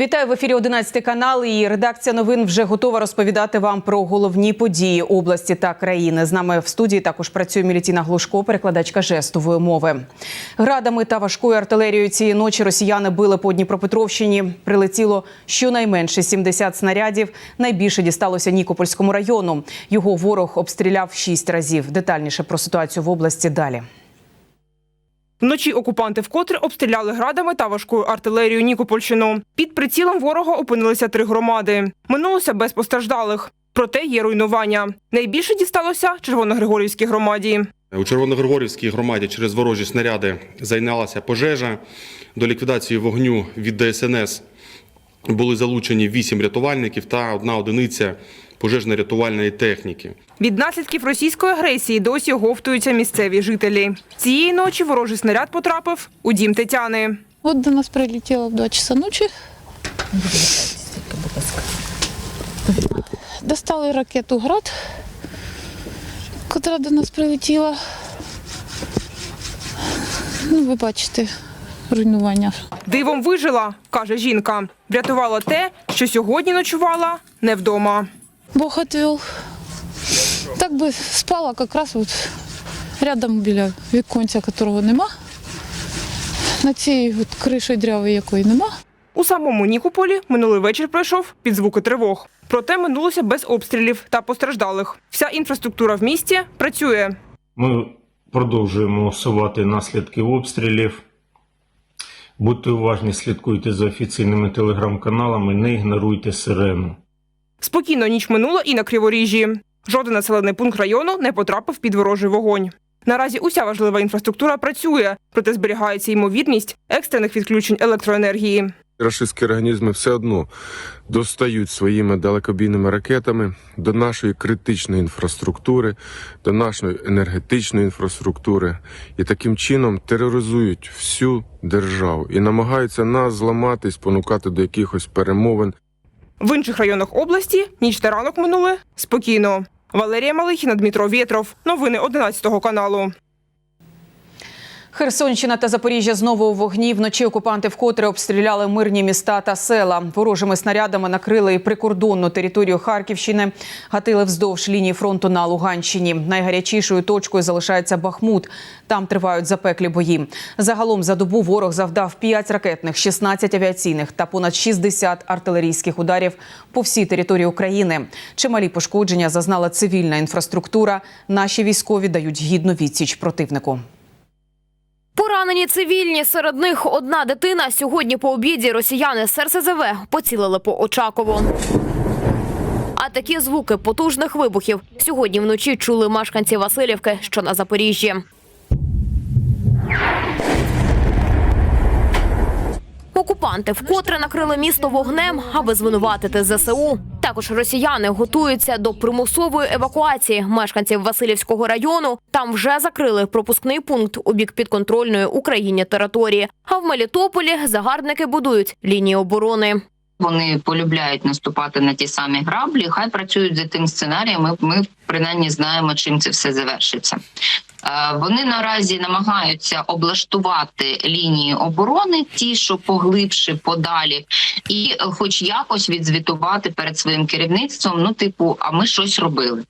Вітаю в ефірі 11 канал. І редакція новин вже готова розповідати вам про головні події області та країни. З нами в студії також працює Мілітіна Глушко, перекладачка жестової мови. Градами та важкою артилерією цієї ночі росіяни били по Дніпропетровщині. Прилетіло щонайменше 70 снарядів. Найбільше дісталося Нікопольському району. Його ворог обстріляв шість разів. Детальніше про ситуацію в області далі. Вночі окупанти вкотре обстріляли градами та важкою артилерією Нікопольщину. Під прицілом ворога опинилися три громади. Минулося без постраждалих. Проте є руйнування. Найбільше дісталося Червоногригорівській громаді. У Червоногригорівській громаді через ворожі снаряди зайнялася пожежа. До ліквідації вогню від ДСНС були залучені вісім рятувальників та одна одиниця пожежно-рятувальної техніки. Від наслідків російської агресії досі оговтуються місцеві жителі. Цієї ночі ворожий снаряд потрапив у дім Тетяни. Вот до нас прилетело в 2 часа ночи. Достали ракету «Град», котра до нас прилетіла. Ну, ви бачите руйнування. Дивом вижила, каже жінка. Врятувало те, що сьогодні ночувала не вдома. Бог отвел. Так би спала якраз от рядом біля віконця, якого нема. На цій от криші дряви якої нема. У самому Нікополі минулий вечір пройшов під звуки тривог. Проте минулося без обстрілів та постраждалих. Вся інфраструктура в місті працює. Ми продовжуємо усувати наслідки обстрілів. Будьте уважні, слідкуйте за офіційними телеграм-каналами, не ігноруйте сирену. Спокійно ніч минула і на Криворіжжі. Жоден населений пункт району не потрапив під ворожий вогонь. Наразі уся важлива інфраструктура працює, проте зберігається ймовірність екстрених відключень електроенергії. Рашистські організми все одно достають своїми далекобійними ракетами до нашої критичної інфраструктури, до нашої енергетичної інфраструктури і таким чином тероризують всю державу і намагаються нас зламати, спонукати до якихось перемовин. В інших районах області ніч та ранок минули спокійно. Валерія Малихіна, Дмитро Вєтров. Новини 11 каналу. Херсонщина та Запоріжжя знову у вогні. Вночі окупанти вкотре обстріляли мирні міста та села. Ворожими снарядами накрили і прикордонну територію Харківщини, гатили вздовж лінії фронту на Луганщині. Найгарячішою точкою залишається Бахмут. Там тривають запеклі бої. Загалом за добу ворог завдав 5 ракетних, 16 авіаційних та понад 60 артилерійських ударів по всій території України. Чималі пошкодження зазнала цивільна інфраструктура. Наші військові дають гідну відсіч противнику. Поранені цивільні, серед них одна дитина. Сьогодні по обіді росіяни з РСЗВ поцілили по Очакову. А такі звуки потужних вибухів сьогодні вночі чули мешканці Васильівки, що на Запоріжжі. Окупанти вкотре накрили місто вогнем, аби звинуватити ЗСУ. Також росіяни готуються до примусової евакуації мешканців Васильівського району. Там вже закрили пропускний пункт у бік підконтрольної Україні території. А в Мелітополі загарбники будують лінії оборони. Вони полюбляють наступати на ті самі граблі. Хай працюють за тим сценарієм. Ми, ми принаймні знаємо, чим це все завершиться. Е, Вони наразі намагаються облаштувати лінії оборони, ті, що поглибше, подалі, і хоч якось відзвітувати перед своїм керівництвом. Ну, типу, а ми щось робили.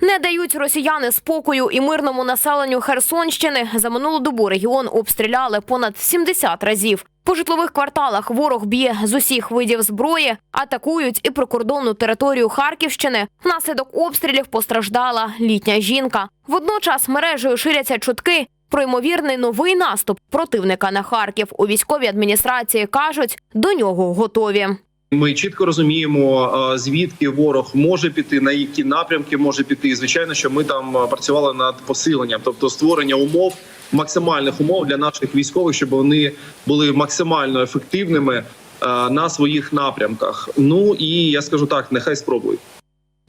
Не дають росіяни спокою і мирному населенню Херсонщини. За минулу добу регіон обстріляли понад 70 разів. По житлових кварталах ворог б'є з усіх видів зброї, атакують і прикордонну територію Харківщини. Внаслідок обстрілів постраждала літня жінка. Водночас мережею ширяться чутки про ймовірний новий наступ противника на Харків. У військовій адміністрації кажуть, до нього готові. Ми чітко розуміємо, е, звідки ворог може піти, на які напрямки може піти. І, звичайно, що ми там е, працювали над посиленням, тобто створення умов, максимальних умов для наших військових, щоб вони були максимально ефективними е, на своїх напрямках. Ну і я скажу так, нехай спробують.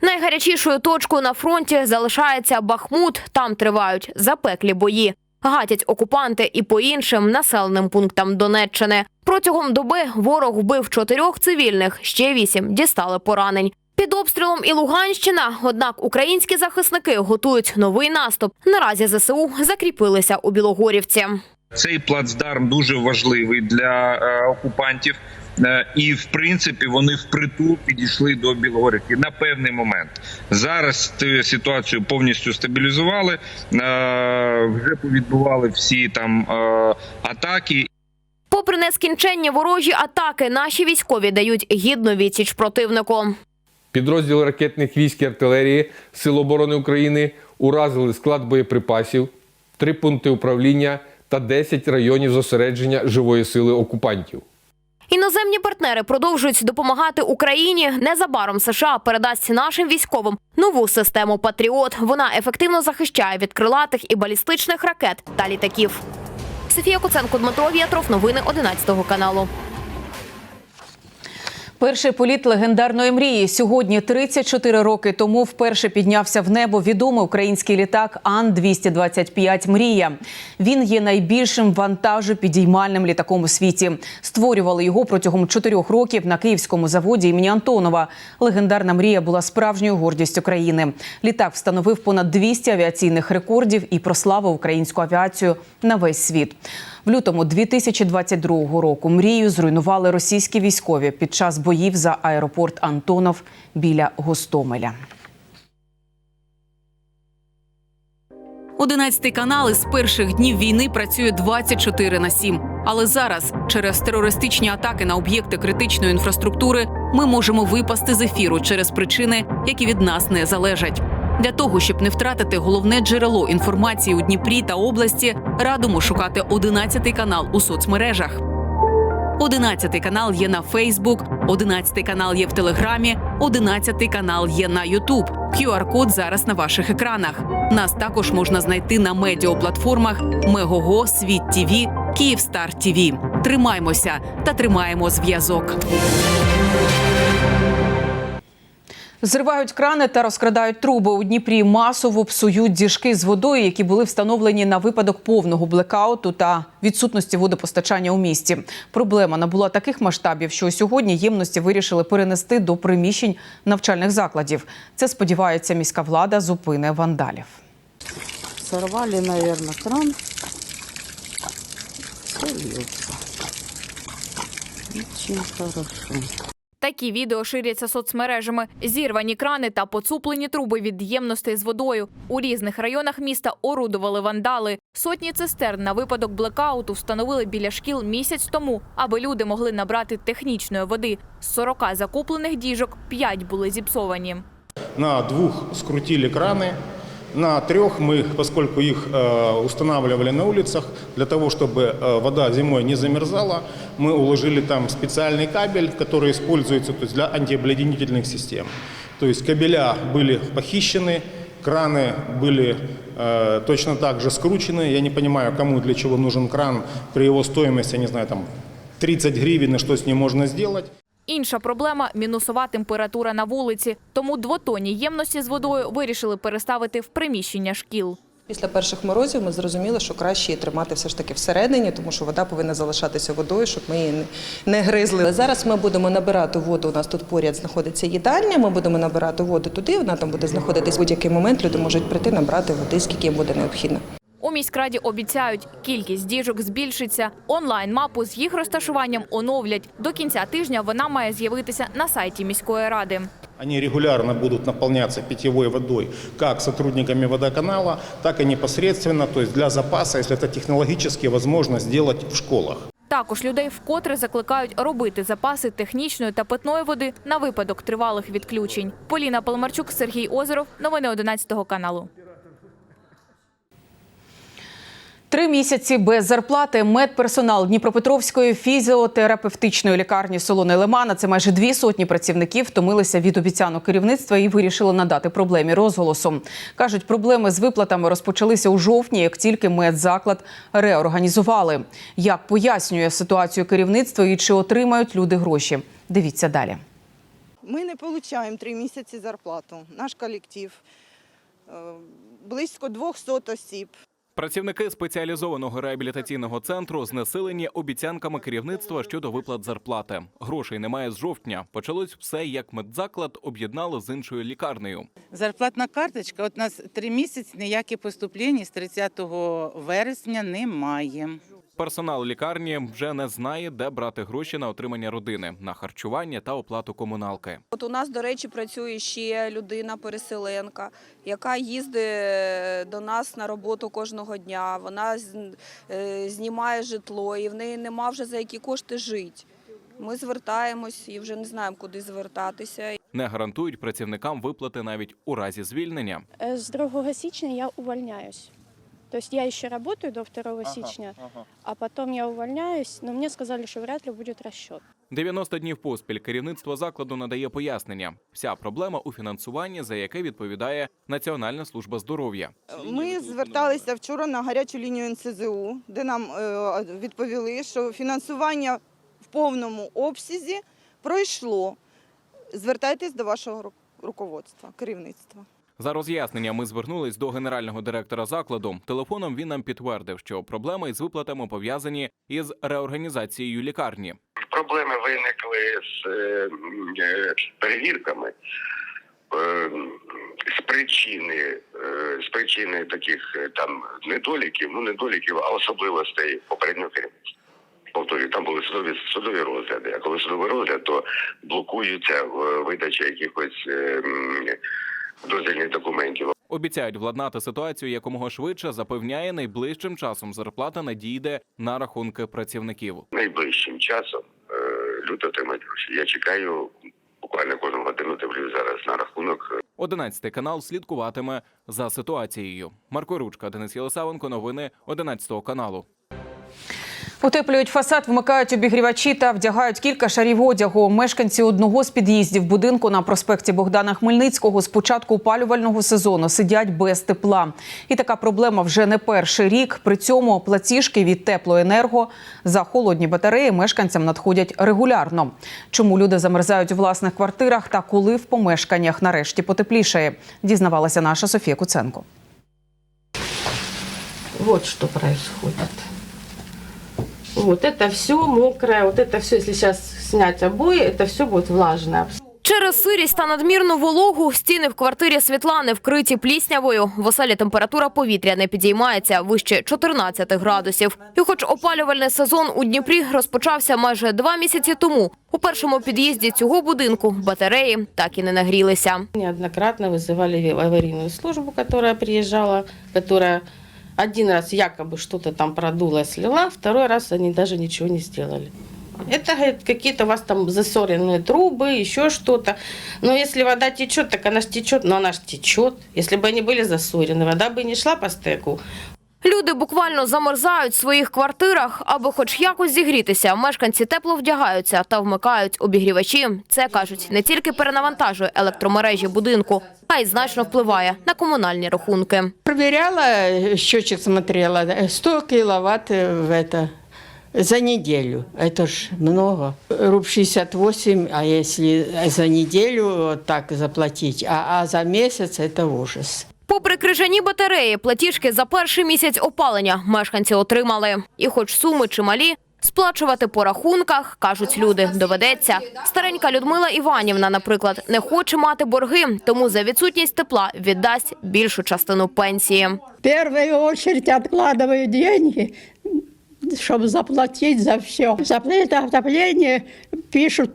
Найгарячішою точкою на фронті залишається Бахмут. Там тривають запеклі бої. Гатять окупанти і по іншим населеним пунктам Донеччини. Протягом доби ворог вбив чотирьох цивільних, ще вісім дістали поранень. Під обстрілом і Луганщина. Однак українські захисники готують новий наступ. Наразі ЗСУ закріпилися у Білогорівці. Цей плацдарм дуже важливий для е, окупантів. Е, І в принципі вони впритул підійшли до Білогорівки на певний момент. Зараз ситуацію повністю стабілізували, е, вже повідбували всі там атаки Попри нескінченні ворожі атаки, наші військові дають гідну відсіч противнику. Підрозділи ракетних військ і артилерії Сил оборони України уразили склад боєприпасів, три пункти управління та 10 районів зосередження живої сили окупантів. Іноземні партнери продовжують допомагати Україні. Незабаром США передасть нашим військовим нову систему Патріот. Вона ефективно захищає від крилатих і балістичних ракет та літаків. Софія Коценко, Дмитро Вєтров. Новини 11 каналу. Перший політ легендарної мрії сьогодні, 34 роки тому, вперше піднявся в небо відомий український літак Ан-225 Мрія. Він є найбільшим вантажопідіймальним літаком у світі. Створювали його протягом чотирьох років на київському заводі імені Антонова. Легендарна мрія була справжньою гордістю країни. Літак встановив понад 200 авіаційних рекордів і прославив українську авіацію на весь світ. В лютому 2022 року мрію зруйнували російські військові під час боїв за аеропорт Антонов біля Гостомеля. 11 канал із перших днів війни працює 24 на 7. Але зараз, через терористичні атаки на об'єкти критичної інфраструктури, ми можемо випасти з ефіру через причини, які від нас не залежать. Для того щоб не втратити головне джерело інформації у Дніпрі та області, радимо шукати 11 канал у соцмережах. 11 канал є на Фейсбук, 11 канал є в Телеграмі, 11 канал є на Ютуб. QR-код зараз на ваших екранах. Нас також можна знайти на медіаплатформах Мегого, Світ ТВ, Київстар ТВ. Тримаймося та тримаємо зв'язок. Зривають крани та розкрадають труби. У Дніпрі масово псують діжки з водою, які були встановлені на випадок повного блекауту та відсутності водопостачання у місті. Проблема набула таких масштабів, що сьогодні ємності вирішили перенести до приміщень навчальних закладів. Це сподівається, міська влада зупине вандалів. Сорвали, наверное, кран. Все. Очень хорошо. Такі відео ширяться соцмережами. Зірвані крани та поцуплені труби від ємностей з водою. У різних районах міста орудували вандали. Сотні цистерн на випадок блекауту встановили біля шкіл місяць тому, аби люди могли набрати технічної води. З 40 закуплених діжок 5 були зіпсовані. На двух скрутили краны, на трех мы, поскольку их э, устанавливали на улицах, для того, чтобы э, вода зимой не замерзала, мы уложили там специальный кабель, который используется то есть, для антиобледенительных систем. То есть кабеля были похищены, краны были э, точно так же скручены. Я не понимаю, кому для чего нужен кран при его стоимости, я не знаю, там 30 гривен, и что с ним можно сделать. Інша проблема мінусова температура на вулиці. Тому двотонні ємності з водою вирішили переставити в приміщення шкіл. Після перших морозів ми зрозуміли, що краще її тримати все ж таки всередині, тому що вода повинна залишатися водою, щоб ми її не- гризли. Зараз ми будемо набирати воду. У нас тут поряд знаходиться їдальня. Ми будемо набирати воду туди. Вона там буде знаходитись будь-який момент. Люди можуть прийти набрати води, скільки їм буде необхідно. Міськраді обіцяють, кількість діжок збільшиться. Онлайн-мапу з їх розташуванням оновлять. До кінця тижня вона має з'явитися на сайті міської ради. Они регулярно будут наполняться питьевой водой как сотрудниками водоканала, так и непосредственно, то есть для запаса, если это технологически возможно сделать в школах. Також людей вкотре закликають робити запаси технічної та питної води на випадок тривалих відключень. Поліна Полмарчук, Сергій Озеров. Новини 11 каналу. Три місяці без зарплати медперсонал Дніпропетровської фізіотерапевтичної лікарні Солони Лимана. Це майже дві сотні працівників втомилися від обіцянок керівництва і вирішили надати проблемі розголосом. кажуть, проблеми з виплатами розпочалися у жовтні, як тільки медзаклад реорганізували. Як пояснює ситуацію керівництво і чи отримають люди гроші? Дивіться далі. Ми не отримуємо три місяці зарплату. Наш колектив е, близько 200 осіб. Працівники спеціалізованого реабілітаційного центру знесилені обіцянками керівництва щодо виплат зарплати. Грошей немає з жовтня. Почалось все, як медзаклад об'єднали з іншою лікарнею. Зарплатна карточка. От нас три місяці ніякі поступлення з 30 вересня немає. Персонал лікарні вже не знає, де брати гроші на отримання родини, на харчування та оплату комуналки. От у нас, до речі, працює ще людина-переселенка, яка їздить до нас на роботу кожного дня. Вона е, знімає житло і в неї нема вже за які кошти жити. Ми звертаємось і вже не знаємо, куди звертатися. Не гарантують працівникам виплати навіть у разі звільнення. Э, С 2 січня я увольняюсь. То есть я еще работаю до 2 січня, а потом я увольняюсь, но мне сказали, что вряд ли будет расчет. 90 днів поспіль керівництво закладу надає пояснення. Вся проблема у фінансуванні, за яке відповідає Національна служба здоров'я. Ми зверталися вчора на гарячу лінію НСЗУ, де нам е, відповіли, що фінансування в повному обсязі пройшло. Звертайтесь до вашого ру- руководства, керівництва. За роз'яснення ми звернулись до генерального директора закладу. Телефоном він нам підтвердив, що проблеми із виплатами пов'язані із реорганізацією лікарні. Проблеми виникли з е, е, перевірками. Е, З причини, з причини таких там недоліків, ну недоліків, а особливостей попереднього керівництва. Повторюю, там були судові судові розгляди. А коли судовий розгляд, то блокуються видача якихось дозвільних документів. Обіцяють владнати ситуацію якомога швидше. Запевняє, найближчим часом зарплата надійде на рахунки працівників. Найближчим часом е, люди отримають гроші. Я чекаю буквально кожну годину. Дивлюсь зараз на рахунок 11 канал слідкуватиме за ситуацією. Марко Ручка, Денис Єлисавенко. Новини 11 каналу. Утеплюють фасад, вмикають обігрівачі та вдягають кілька шарів одягу. Мешканці одного з під'їздів будинку на проспекті Богдана Хмельницького з початку опалювального сезону сидять без тепла. І така проблема вже не перший рік. При цьому платіжки від теплоенерго за холодні батареї мешканцям надходять регулярно. Чому люди замерзають у власних квартирах та коли в помешканнях нарешті потеплішає, дізнавалася наша Софія Куценко. Вот что происходит. Вот это все мокрое, вот это все, если сейчас снять обои, это все будет влажное. Через сирість та надмірну вологу стіни в квартирі Світлани вкриті пліснявою. В оселі температура повітря не підіймається вище 14 градусів. І хоч опалювальний сезон у Дніпрі розпочався майже два місяці тому, у першому під'їзді цього будинку батареї так і не нагрілися. Неоднократно вызывали аварийную службу, которая приезжала, которая один раз якобы что-то там продула, слила, второй раз они даже ничего не сделали. Это говорит, какие-то у вас там засоренные трубы, еще что-то. Но если вода течет, так она ж течет, но она ж течет. Если бы они были засорены, вода бы не шла по стеку. Люди буквально замерзають в своїх квартирах, аби хоч якось зігрітися. Мешканці тепло вдягаються та вмикають обігрівачі. Це кажуть, не тільки перенавантажує електромережі будинку, а й значно впливає на комунальні рахунки. Проверяла, счетчик смотрела, 100 киловатт в это за неделю. Это ж много. Руб 68, а если за неделю вот так заплатить, а, а за месяц это ужас. Попри крижані батареї, платіжки за перший місяць опалення мешканці отримали. І хоч суми чималі, сплачувати по рахунках, кажуть люди, доведеться. Старенька Людмила Іванівна, наприклад, не хоче мати борги, тому за відсутність тепла віддасть більшу частину пенсії. В первую очередь откладываю деньги, чтобы заплатить за все. За это отопление пишут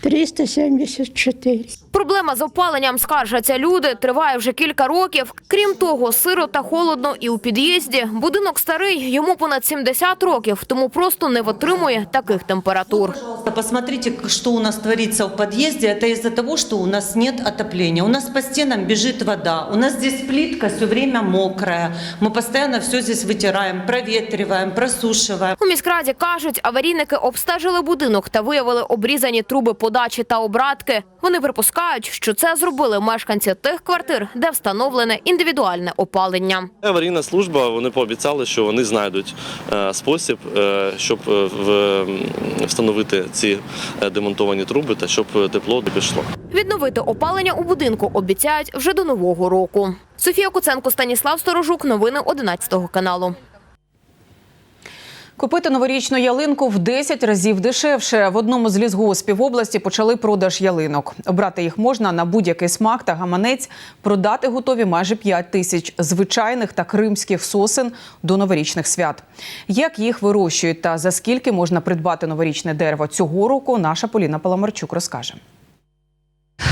3374. Проблема з опаленням, скаржаться люди, триває вже кілька років. Крім того, сиро та холодно і у під'їзді. Будинок старий, йому понад 70 років, тому просто не витримує таких температур. Посмотрите, что у нас творится в подъезде. Это из-за того, что у нас нет отопления. У нас по стенам бежит вода. У нас здесь плитка все время мокрая. Мы постоянно все здесь вытираем, проветриваем, просушиваем. У міськраді кажуть, аварійники обстежили будинок та виявили обрізані труби подачі та обратки. Вони припускають, що це зробили мешканці тих квартир, де встановлене індивідуальне опалення. Аварійна служба вони пообіцяли, що вони знайдуть е, спосіб, е, щоб е, встановити ці демонтовані труби та щоб тепло пішло. Відновити опалення у будинку обіцяють вже до нового року. Софія Куценко, Станіслав Сторожук. Новини 11 каналу. Купити новорічну ялинку в 10 разів дешевше. В одному з лісгоспів області почали продаж ялинок. Обрати їх можна на будь-який смак та гаманець. Продати готові майже 5 тисяч звичайних та кримських сосен до новорічних свят. Як їх вирощують та за скільки можна придбати новорічне дерево цього року, наша Поліна Паламарчук розкаже.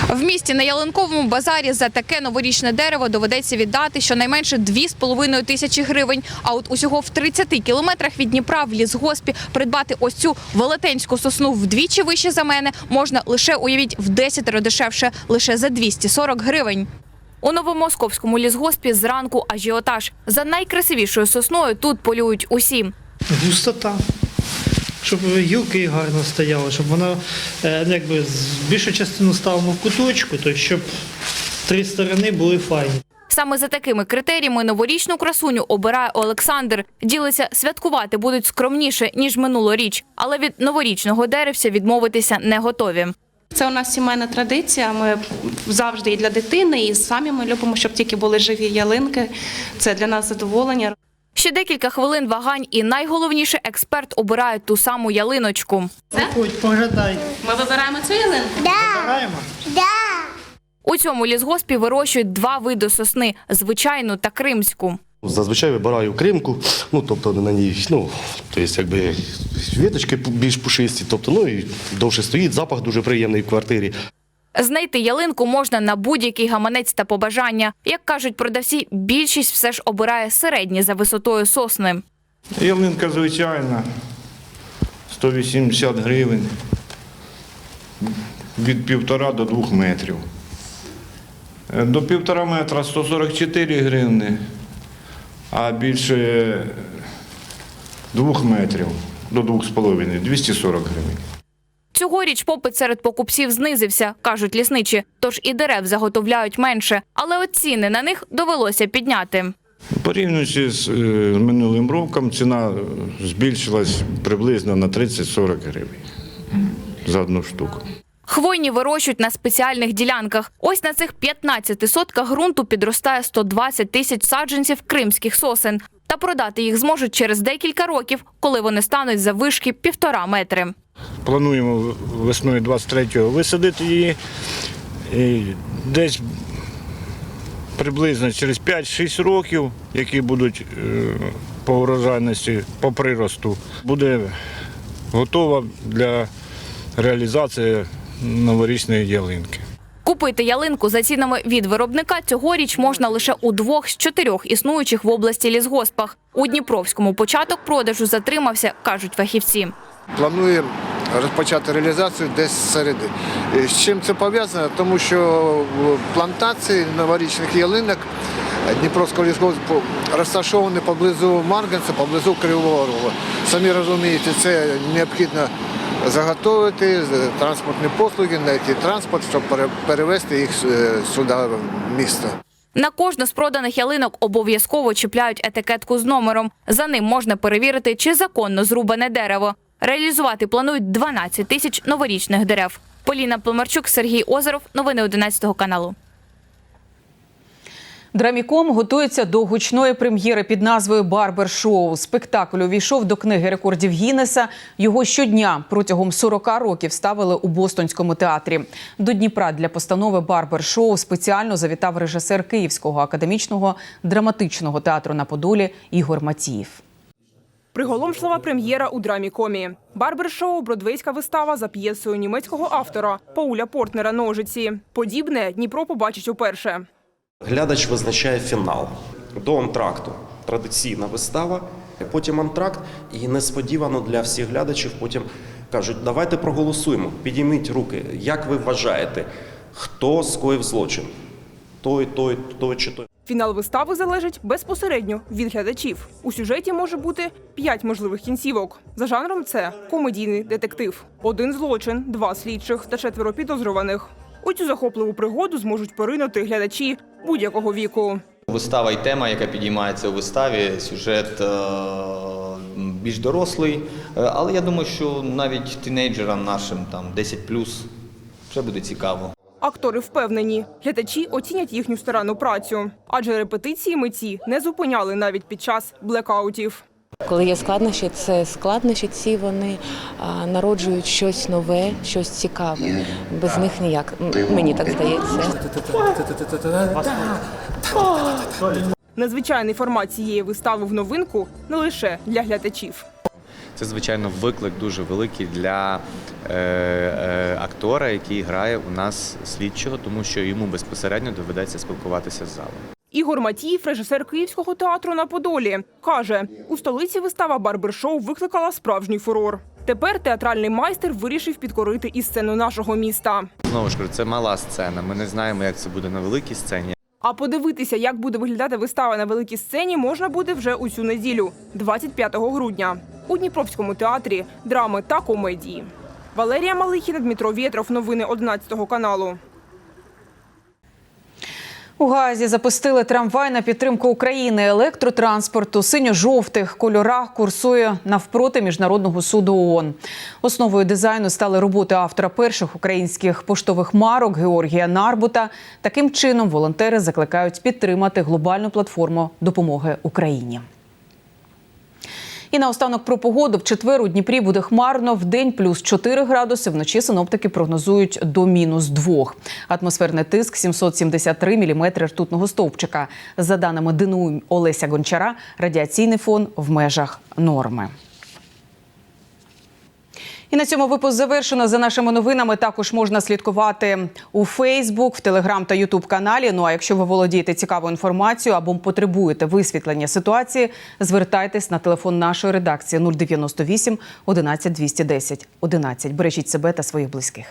В місті на ялинковому базарі за таке новорічне дерево доведеться віддати щонайменше 2,5 тисячі гривень. А от усього в 30 кілометрах від Дніпра в лісгоспі придбати ось цю велетенську сосну вдвічі вище за мене можна лише уявіть в 10 дешевше лише за 240 гривень. У новомосковському лісгоспі зранку ажіотаж. За найкрасивішою сосною тут полюють усі. густота. Щоб гілки гарно стояли, щоб вона е, ну, якби більшу частину ставимо в куточку, то щоб три сторони були файні. Саме за такими критеріями новорічну красуню обирає Олександр. Ділиться, святкувати будуть скромніше, ніж минулоріч, але від новорічного деревця відмовитися не готові. Це у нас сімейна традиція. Ми завжди і для дитини, і самі ми любимо, щоб тільки були живі ялинки. Це для нас задоволення. Ще декілька хвилин вагань, і найголовніше експерт обирає ту саму ялиночку. Поглядай. Ми вибираємо цю ялинку? Вибираємо. У цьому лісгоспі вирощують два види сосни звичайну та кримську. Зазвичай вибираю кримку, ну тобто на ній, ну тобто, якби віточки більш пушисті, тобто ну і довше стоїть, запах дуже приємний в квартирі. Знайти ялинку можна на будь-який гаманець та побажання. Як кажуть продавці, більшість все ж обирає середні за висотою сосни. Ялинка звичайна, 180 гривень, від півтора до двох метрів. Е, До півтора метра 144 гривни, а більше двох метрів до двох з половиною 240 гривень. Цьогоріч попит серед покупців знизився, кажуть лісничі, тож і дерев заготовляють менше, але от ціни на них довелося підняти. Порівнюючи з е, минулим роком, ціна е, збільшилась приблизно на 30-40 гривень за одну штуку. Хвойні вирощують на спеціальних ділянках. Ось на цих 15 сотках ґрунту підростає 120 тисяч саджанців кримських сосен. Та продати їх зможуть через декілька років, коли вони стануть за вишки півтора метри. Плануємо весною 23-го висадити її. І десь приблизно через 5-6 років, які будуть е, по урожайності, по приросту, буде готова для реалізації новорічної ялинки. Купити ялинку за цінами від виробника цьогоріч можна лише у двох з чотирьох існуючих в області лісгоспах. У Дніпровському початок продажу затримався, кажуть фахівці. Плануємо розпочати реалізацію десь середи. З чим це пов'язано? Тому що плантації новорічних ялинок Дніпровського лісгоспу розташовані поблизу Марганця, поблизу Кривого Рогу. Самі розумієте, це необхідно заготовити транспортні послуги, знайти транспорт, щоб пере- перевезти їх е, сюди в місто. На кожну з проданих ялинок обов'язково чіпляють етикетку з номером. За ним можна перевірити, чи законно зрубане дерево. Реалізувати планують 12 тисяч новорічних дерев. Поліна Пломарчук, Сергій Озеров. Новини 11 каналу. Драміком готується до гучної прем'єри під назвою Барбер Шоу. Спектакль увійшов до книги рекордів Гіннеса. Його щодня протягом 40 років ставили у Бостонському театрі. До Дніпра для постанови Барбер Шоу спеціально завітав режисер Київського академічного драматичного театру на Подолі Ігор Матіїв. Приголомшлива прем'єра у драмі комі. Барбер-шоу – бродвейська вистава за п'єсою німецького автора Пауля Портнера «Ножиці». Подібне Дніпро побачить уперше. Глядач визначає фінал до антракту. Традиційна вистава, потім антракт, і несподівано для всіх глядачів потім кажуть: давайте проголосуємо, підійміть руки. Як ви вважаєте, хто скоїв злочин? Той, той, той чи той. Фінал вистави залежить безпосередньо від глядачів. У сюжеті може бути п'ять можливих кінцівок. За жанром це комедійний детектив. Один злочин, два слідчих та четверо підозрюваних. У цю захопливу пригоду зможуть поринути глядачі будь-якого віку. Вистава і тема, яка підіймається у виставі, сюжет е, більш дорослий. Е, Але я думаю, що навіть тінейджерам нашим там 10 вже буде цікаво. Актори впевнені, глядачі оцінять їхню старанну працю, адже репетиції митці не зупиняли навіть під час блекаутів. Коли є складнощі, це складнощі ці вони а, народжують щось нове, щось цікаве. Без них ніяк. Мені так здається. Незвичайний формат цієї вистави в новинку не лише для глядачів. Це, звичайно, виклик дуже великий для е, е, актора, який грає у нас слідчого, тому що йому безпосередньо доведеться спілкуватися з залом. Ігор Матіїв, режисер Київського театру на Подолі, каже, у столиці вистава барбершоу викликала справжній фурор. Тепер театральний майстер вирішив підкорити і сцену нашого міста. Знову ж кажу, це мала сцена. Ми не знаємо, як це буде на великій сцені. А подивитися, як буде виглядати вистава на великій сцені, можна буде вже у цю неділю, 25 грудня, у Дніпровському театрі драми та комедії. Валерія Малихіна, Дмитро Вєтров. Новини 11 каналу. У Газі запустили трамвай на підтримку України. Електротранспорту синьо-жовтих кольорах курсує навпроти міжнародного суду ООН. Основою дизайну стали роботи автора перших українських поштових марок Георгія Нарбута. Таким чином волонтери закликають підтримати глобальну платформу допомоги Україні. І наостанок про погоду. В четвер у Дніпрі буде хмарно, в день плюс 4 градуси, вночі синоптики прогнозують до мінус 2. Атмосферний тиск 773 міліметри ртутного стовпчика. За даними ДНУ Олеся Гончара, радіаційний фон в межах норми. І на цьому випуск завершено. За нашими новинами також можна слідкувати у Фейсбук, в Телеграм та Ютуб каналі. Ну а якщо ви володієте цікавою інформацією або потребуєте висвітлення ситуації, звертайтесь на телефон нашої редакції 098 11 210 11. Бережіть себе та своїх близьких.